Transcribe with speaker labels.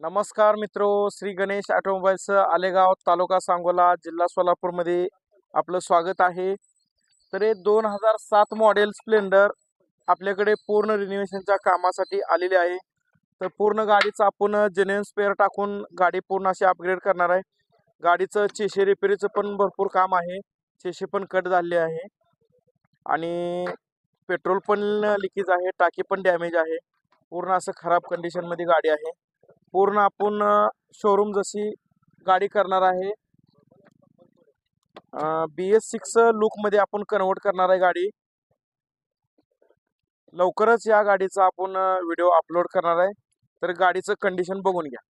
Speaker 1: नमस्कार मित्रो श्री गणेश ऑटोमोबाईल्स आलेगाव तालुका सांगोला जिल्हा सोलापूरमध्ये आपलं स्वागत आहे. तर हे दोन हजार सात मॉडेल स्प्लेंडर आपल्याकडे पूर्ण रिनोव्हेशनच्या कामासाठी आलेले आहे. तर पूर्ण गाडीचं आपण जेन्युन स्पेअर टाकून गाडी पूर्ण अशी अपग्रेड करणार आहे. गाडीचं चेशे रिपेरीचं पण भरपूर काम आहे. चेशे पण कट झाले आहे. आणि पेट्रोल पण लिकेज आहे टाकी पण डॅमेज आहे. पूर्ण असं खराब कंडिशनमध्ये गाडी आहे. पूर्ण आपण शोरूम जशी गाडी करणार आहे. बी एस सिक्स लुकमध्ये आपण कन्वर्ट करणार आहे गाडी. लवकरच या गाडीचा आपण व्हिडिओ अपलोड करणार आहे. तर गाडीचं कंडिशन बघून घ्या.